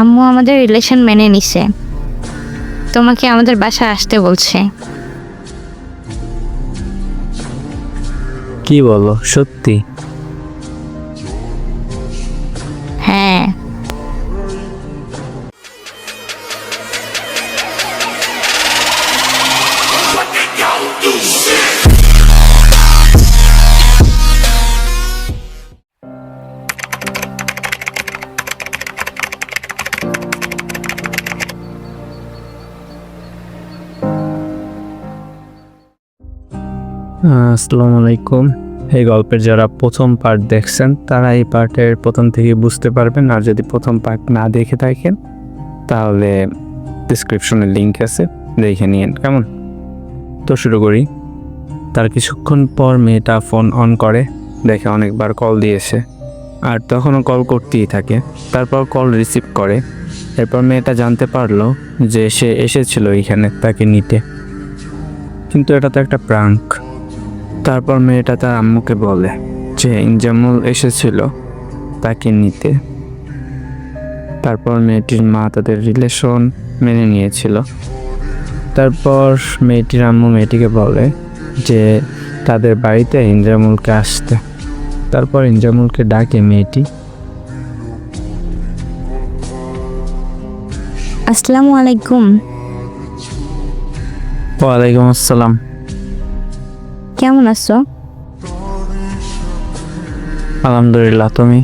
আম্মু আমাদের রিলেশন মেনে নিছে। তোমাকে আমাদের বাসায় আসতে বলছে। কি বলো? সত্যি? হ্যাঁ। আসসালামু আলাইকুম। এই গল্পের যারা প্রথম পার্ট দেখছেন, তারা এই পার্টের প্রথম থেকে বুঝতে পারবেন। আর যদি প্রথম পার্ট না দেখে থাকেন, তাহলে ডিসক্রিপশনে লিংক আছে, দেখে নিন কেমন? তো শুরু করি। তার কিছুক্ষণ পর মেয়েটা ফোন অন করে, দেখে অনেকবার কল দিয়েছে। আর তখনও কল করতেই থাকে। তারপর কল রিসিভ করে। এরপর মেয়েটা জানতে পারল যে সে এসেছিল এইখানে তাকে নিতে। কিন্তু এটা তো একটা প্রাঙ্ক তারপর মেয়েটা তার আম্মুকে বলে যে ইনজামুল এসেছিল তাকে নিতে। তারপর মেয়েটির মা তাদের রিলেশন মেনে নিয়েছিল। তারপর মেয়েটির আম্মু মেয়েটিকে বলে যে তাদের বাড়িতে ইনজামুলকে আসতে। তারপর ইনজামুলকে ডাকে মেয়েটি। আসসালামু আলাইকুম। ওয়ালাইকুম আসসালাম। কেমন আছো? আলহামদুলিল্লাহ তুমি?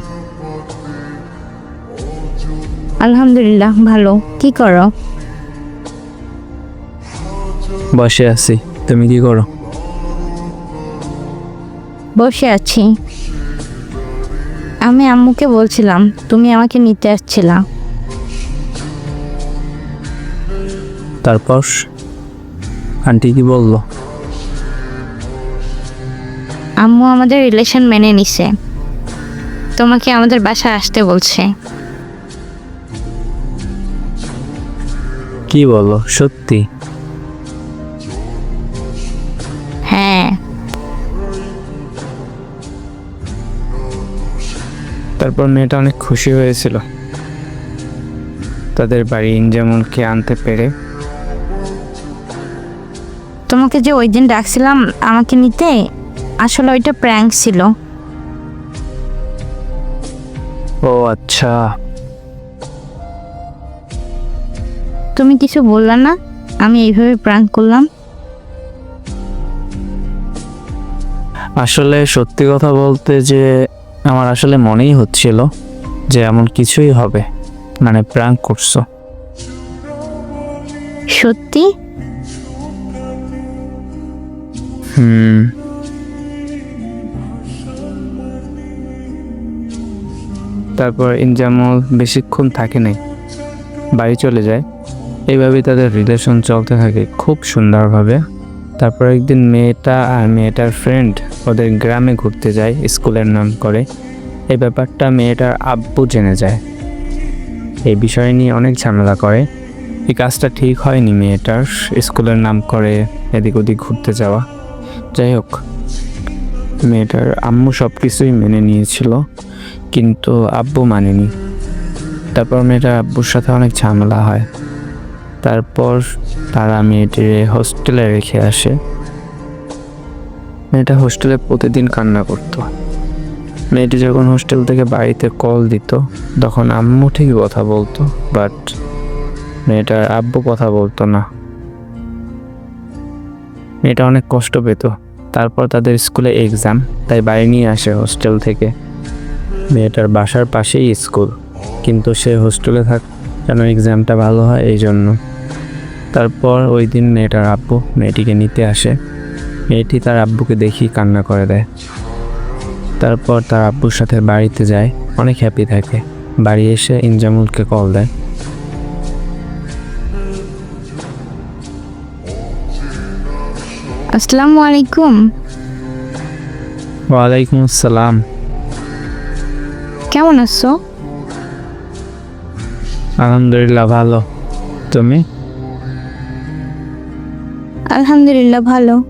আলহামদুলিল্লাহ ভালো। কি করো? বসে আছি। তুমি কি করো? বসে আছি। আমি আম্মুকে বলছিলাম তুমি আমাকে নিতে আসছিলা। তারপর? আন্টি কি বলল? আম্মু আমাদের রিলেশন মেনে নিছে। তোমাকে আমাদের বাসায় আসতে বলছে। কি বলো সত্যি? হ্যাঁ। তারপর মেয়েটা অনেক খুশি হয়েছিল। তাদের বাড়ি ইনজামুলকে আনতে পেরে। তোমাকে যে ওই দিন ডাকছিলাম আমাকে নিতে আসলে ওইটা প্র্যাঙ্ক ছিল। ও আচ্ছা। তুমি কিছু বললা না? আমি এইভাবে প্র্যাঙ্ক করলাম। আসলে সত্যি কথা বলতে যে আমার আসলে মনেই হচ্ছিল যে এমন কিছুই হবে। মানে প্র্যাঙ্ক করছ। সত্যি? হুম। তারপর ইনজামুল বেশিক্ষণ থাকে নাই। বাড়ি চলে যায়। এইভাবেই তাদের রিলেশন চলতে থাকে খুব সুন্দরভাবে। তারপর একদিন মেয়েটা আর মেয়েটার ফ্রেন্ড ওদের গ্রামে ঘুরতে যায়, স্কুলের নাম করে। এই ব্যাপারটা মেয়েটার আব্বু জেনে যায়। এই বিষয় নিয়ে অনেক ঝামেলা করে। এই কাজটা ঠিক হয়নি মেয়েটার, স্কুলের নাম করে এদিক ওদিক ঘুরতে যাওয়া। যাই হোক, মেয়েটার আম্মু সব কিছুই মেনে নিয়েছিল। কিন্তু আব্বু মানেনি। তারপর মেয়েটার আব্বুর সাথে অনেক ঝামেলা হয়। তারপর তারা মেয়েটির হোস্টেলে রেখে আসে। মেয়েটা হোস্টেলে প্রতিদিন কান্না করতো। মেয়েটি যখন হোস্টেল থেকে বাড়িতে কল দিত, তখন আম্মু ঠিকই কথা বলতো, বাট মেয়েটার আব্বু কথা বলতো না। মেয়েটা অনেক কষ্ট পেত। তারপর তাদের স্কুলে এক্সাম, তাই বাড়ি নিয়ে আসে হোস্টেল থেকে। মেয়েটার বাসার পাশেই স্কুল। কিন্তু সে হোস্টেলে থাক যেন এক্সামটা ভালো হয় এই জন্য। তারপর ওই দিন মেয়েটার আব্বু মেয়েটিকে নিতে আসে। মেয়েটি তার আব্বুকে দেখি কান্না করে দেয়। তারপর তার আব্বুর সাথে বাড়িতে যায় অনেক হ্যাপি থাকে। বাড়ি এসে ইনজামুলকে কল দেয়। আসসালামু আলাইকুম। ওয়ালাইকুম আসসালাম। কেমন আছো? আলহামদুলিল্লাহ ভালো। তুমি? আলহামদুলিল্লাহ ভালো।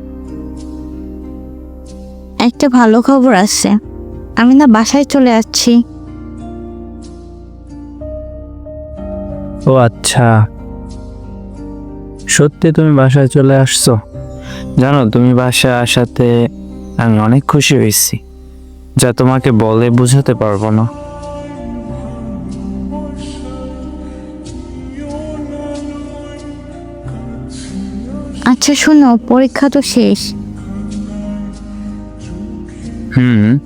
একটা ভালো খবর আছে। আমি না বাসায় চলে যাচ্ছি। ও আচ্ছা। সত্যি তুমি বাসায় চলে আসছো? জানো তুমি বাসায় আসাতে আমি অনেক খুশি হয়েছি। যা তোমাকে বলে বোঝাতে পারব না। আচ্ছা শোনো পরীক্ষা তো শেষ। হুম।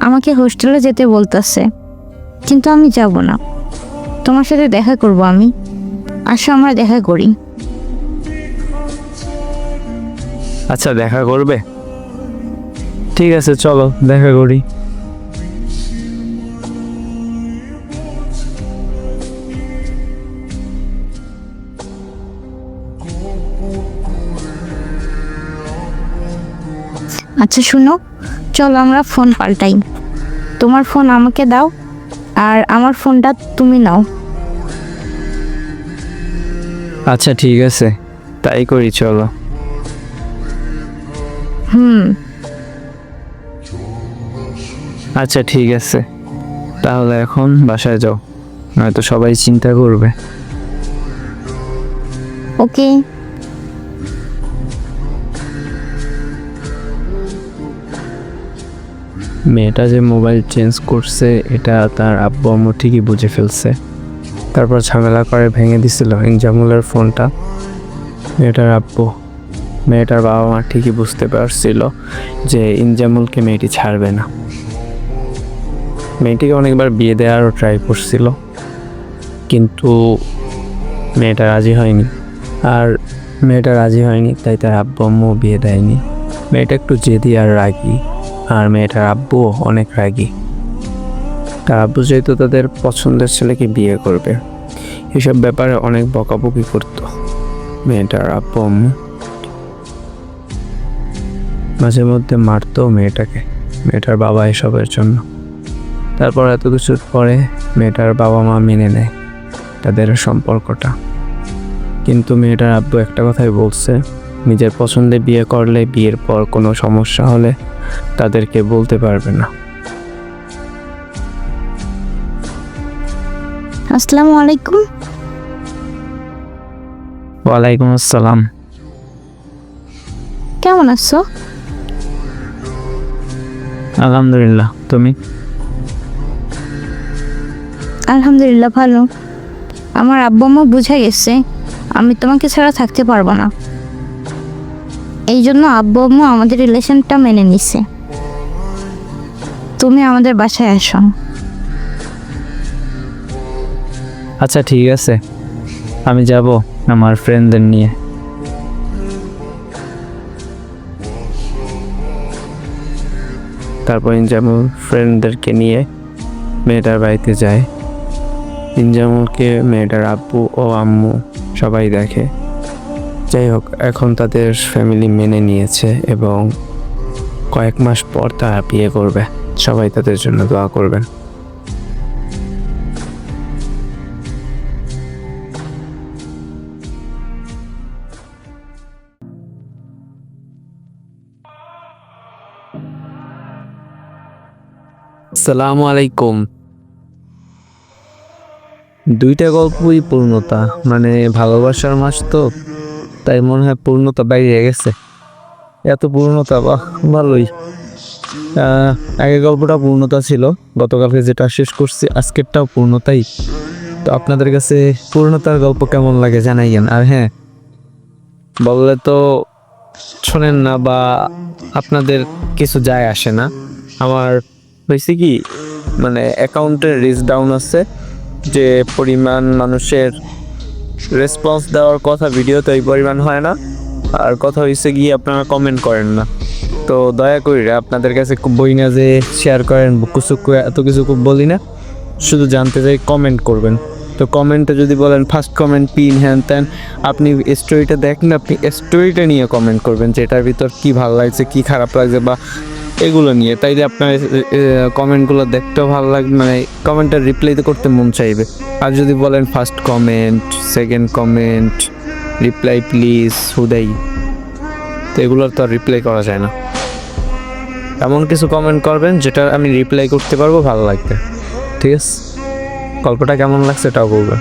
আমাকে হোস্টেলে যেতে বলতেছে কিন্তু আমি যাব না। তোমার সাথে দেখা করব আমি। আসো আমরা দেখা করি। আচ্ছা দেখা করবে? ঠিক আছে চলো দেখা করি। আচ্ছা শুনো চলো আমরা ফোন পাল্টাই। তোমার ফোন আমাকে দাও আর আমার ফোনটা তুমি নাও। আচ্ছা ঠিক আছে তাই করি চলো। হুম। আচ্ছা ঠিক আছে। তাহলে এখন বাসায় যাও নয়তো সবাই চিন্তা করবে। ওকে। মেয়েটা যে মোবাইল চেঞ্জ করছে এটা তার আব্বু আম্মু ঠিকই বুঝে ফেলছে। তারপর ঝামেলা করে ভেঙে দিছিল ইনজামুলের ফোনটা। মেয়েটার আব্বু। মেয়েটার বাবা মা ঠিকই বুঝতে পারছিল যে ইনজামুলকে মেয়েটি ছাড়বে না। মেয়েটিকে অনেকবার বিয়ে দেওয়ারও ট্রাই করছিল, কিন্তু মেয়েটা রাজি হয়নি। আর মেয়েটা রাজি হয়নি, তাই তার আব্বু আম্মু বিয়ে দেয়নি। মেয়েটা একটু জেদি আর রাগী, আর মেয়েটার আব্বু অনেক রাগী। তার আব্বু যেহেতু তাদের পছন্দের ছেলেকে বিয়ে করবে, এসব ব্যাপারে অনেক বকাবকি করতো মেয়েটার আব্বু আম্মু। মাঝে মধ্যে মারতো মেয়েটাকে মেয়েটার বাবা এসবের জন্য। তারপর এত কিছুর পরে মেয়েটার বাবা মা মেনে নেয় তাদের সম্পর্কটা। কিন্তু মেয়েটার আব্বু একটা কথাই বলছে নিজের পছন্দে বিয়ে করলে বিয়ের পর কোনো সমস্যা হলে তাদেরকে বলতে পারবে না। আসসালামু আলাইকুম। ওয়ালাইকুম আসসালাম। কেমন আছো? আলহামদুলিল্লাহ তুমি? আলহামদুলিল্লাহ ভালো। আমার আব্বু আম্মু বুঝে গেছে আমি তোমাকে ছাড়া থাকতে পারব না। এই জন্য আব্বু আম্মু আমাদের রিলেশনটা মেনে নিছে। তুমি আমাদের বাসায় আসো। আচ্ছা ঠিক আছে। আমি যাব আমার ফ্রেন্ডদের নিয়ে। তারপর ইনজামুল ফ্রেন্ডদেরকে নিয়ে মেয়েটার বাড়িতে যায়। ইনজামুলকে মেয়েটার আব্বু ও আম্মু সবাই দেখে। যাই হোক, এখন তাদের ফ্যামিলি মেনে নিয়েছে এবং কয়েক মাস পর তারা বিয়ে করবে। সবাই তাদের জন্য দোয়া করবেন। সালামু আলাইকুম। দুইটা গল্পই পূর্ণতা মানে ভালোবাসার মাস তো, তাই মনে হয় পূর্ণতা বাইরে গেছে। এত পূর্ণতা, বাহ, ভালোই। আগের গল্পটা পূর্ণতা ছিল, গতকালকে যেটা শেষ করছি, আজকেরটাও পূর্ণতাই। তো আপনাদের কাছে পূর্ণতার গল্প কেমন লাগে জানাইয়েন, আর হ্যাঁ বললে তো শোনেন না বা আপনাদের কিছু যায় আসে না। আমার হয়েছে কি মানে অ্যাকাউন্টের রিস্ক ডাউন আছে, যে পরিমাণ মানুষের রেসপন্স দেওয়ার কথা ভিডিওতে ওই পরিমাণ হয় না। আর কথা হয়েছে গিয়ে আপনারা কমেন্ট করেন না। তো দয়া করে আপনাদের কাছে বই না যে শেয়ার করেন কিছু এত কিছু বলি না। শুধু জানতে চাই কমেন্ট করবেন। তো কমেন্টে যদি বলেন ফার্স্ট কমেন্ট পিন হ্যান ত্যান আপনি স্টোরিটা দেখেন, আপনি স্টোরিটা নিয়ে কমেন্ট করবেন যে এটার ভিতর কী ভালো লাগছে, কী খারাপ লাগছে, বা এগুলো নিয়ে। তাই যে আপনার কমেন্টগুলো দেখতেও ভালো লাগবে মানে কমেন্টের রিপ্লাই তো করতে মন চাইবে। আর যদি বলেন first comment second comment reply please হুদাই। তো এগুলোর তো আর রিপ্লাই করা যায় না। এমন কিছু কমেন্ট করবেন যেটা আমি রিপ্লাই করতে পারব, ভালো লাগবে। ঠিক আছে? গল্পটা কেমন লাগছে এটাও বলবে